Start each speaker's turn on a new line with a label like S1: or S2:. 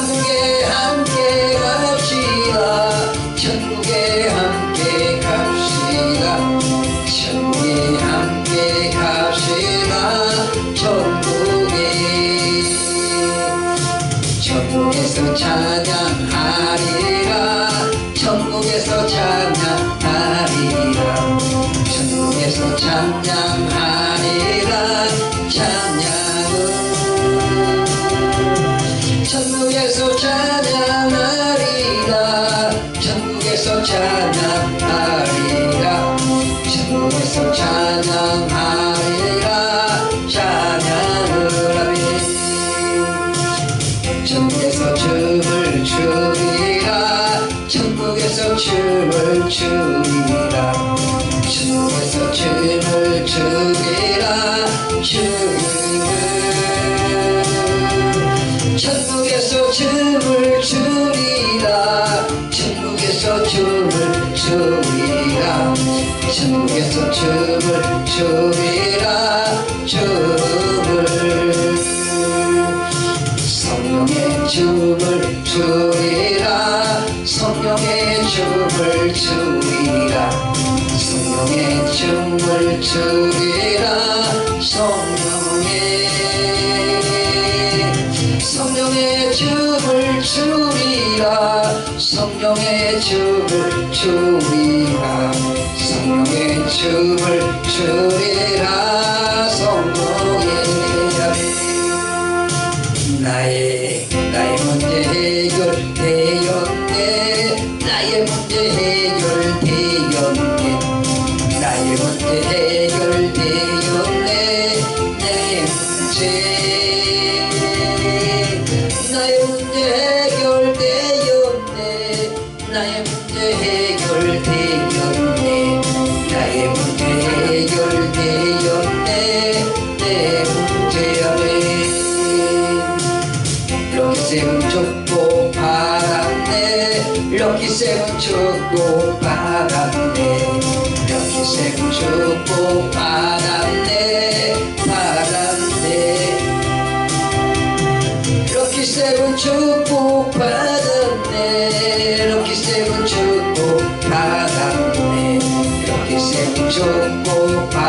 S1: 천국에 함께 함께 갑시다. 찬양하리라. 천국에서 찬양하리라. 찬양 천국에서 찬양하리라. 천국에서 찬양하리라. 찬양을 하리. 천국에서 춤을 추리라. 천국에서 춤을 추리라 춤을 추리라. 천국에서 춤을 추리라. 춤을. 성령의 춤을 추리라. 성령의 춤을 추리라. 성령의 춤을 추리라. 성령의. 성령의 춤을 추리라 성령의 춤을 추리라. 성령의 춤을 추리라. 성령의 나의 나의 문제 해결되었네. 나의 문제 해결되었네. 나의 문제 해결되었네. 내 문제 축복 받았네. 이렇게 세운 축복 받았네. 받았네. 이렇게 세운 축복 받았네. 이렇게 세운 축복 받았네. 이렇게 세운 축복 받았네